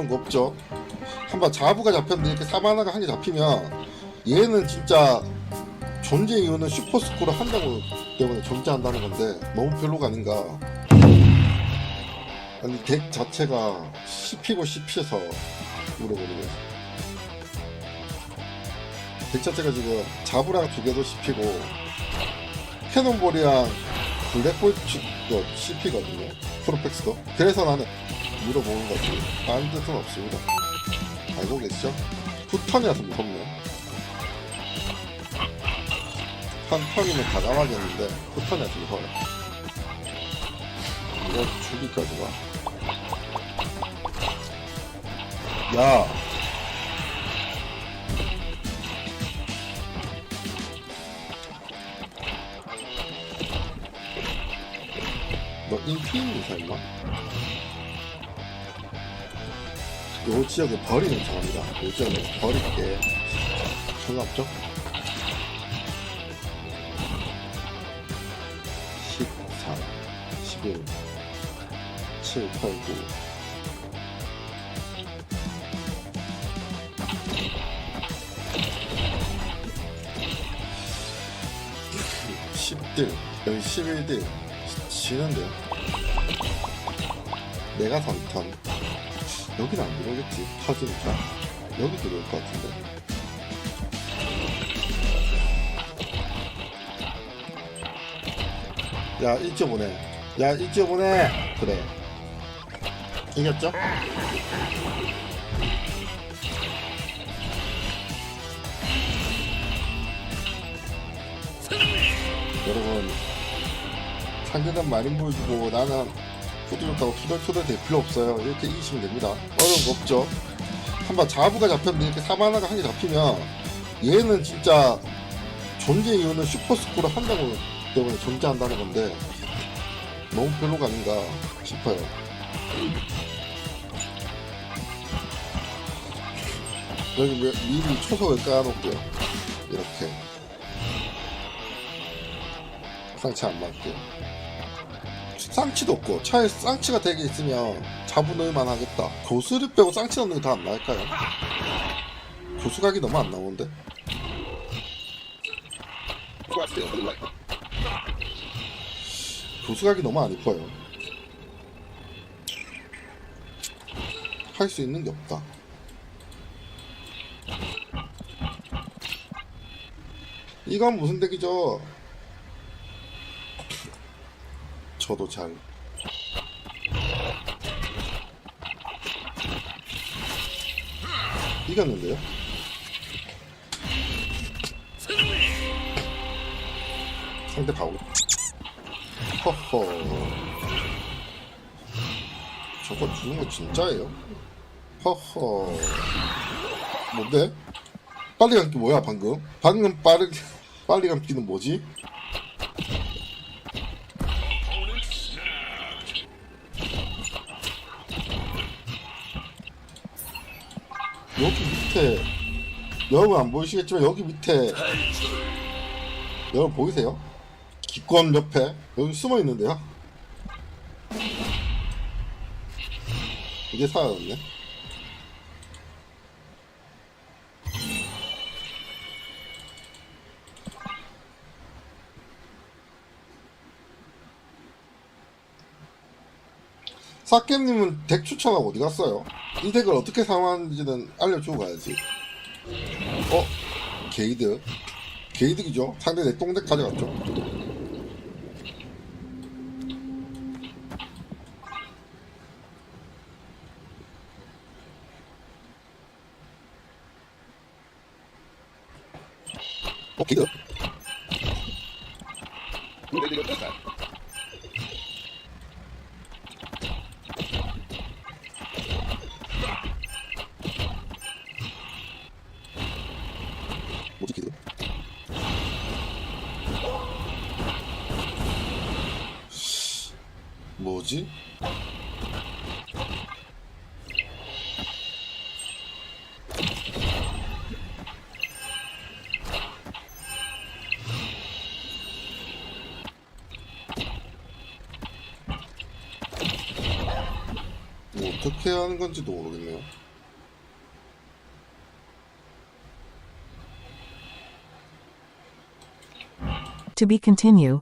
어려운 거 없죠. 한번 자부가 잡혔는데 이렇게 사바나가 한 개 잡히면 얘는 진짜 존재 이유는 슈퍼스코를 한다고 때문에 존재한다는 건데 너무 별로가 아닌가. 아니 덱 자체가 씹히고 씹혀서 물어보는 덱 자체가 지금 자부랑 두 개도 씹히고 캐논볼이랑 블랙볼도 씹히거든요. 프로펙스도. 그래서 나는 물어보는 거지. 다른 뜻은 없습니다. 알고 계시죠? 후턴이라서 무섭네. 한 턴이면 가감하겠는데 후턴이라서 무서워요. 이거 죽이까지 가. 야! 인피니티 설마? 요 지역에 버리는 정합니다. 요 지역에 버릴게. 상관없죠? 14, 11, 7, 8, 9. 십딜 여기 11딜 지는데요 내가 선턴 여기는 안 들어오겠지. 터지니까. 여기 들어올 것 같은데. 야 1.5네. 야 1.5네. 그래. 이겼죠? 여러분 상대는 마린 보여주고 나는 후드렸다고 투덜 투덜 될 필요 없어요 이렇게 이기시면 됩니다 어려운 거 없죠? 한번 자부가 잡혔는데 이렇게 사바나가 한 개 잡히면 얘는 진짜 존재 이유는 슈퍼스코를 한다고 때문에 존재한다는 건데 너무 별로가 아닌가 싶어요. 여기 미- 미리 초석을 깔아놓을게요. 이렇게 쌍치 안 맞게 쌍치도 없고 차에 쌍치가 되게 있으면 넣을만 하겠다 교수를 빼고 쌍치 넣는 게더안 나을까요? 교수 각이 너무 안 나오는데 교수 각이 너무 안 이뻐요 할 수 있는 게 없다 이건 무슨 덱이죠? 저도 잘 이겼는데요? 상대 바우 허허 저거 주는 거 진짜예요? 허허 뭔데? 빨리 감기 뭐야 방금? 방금 빠르게 빨리 감기는 뭐지? 여기 밑에 여러분 안 보이시겠지만 여기 밑에 여러분 보이세요? 기권 옆에 여기 숨어 있는데요. 이게 사라졌네. 사케님은 덱 추천하고 어디 갔어요? 이 덱을 어떻게 사용하는지는 알려주고 가야지. 어? 게이드. 게이득이죠. 상대 내 똥덱 가져갔죠. 어, 게이드. 뭐지? 뭐 어떻게 하는 건지도 모르겠네요. To be continue.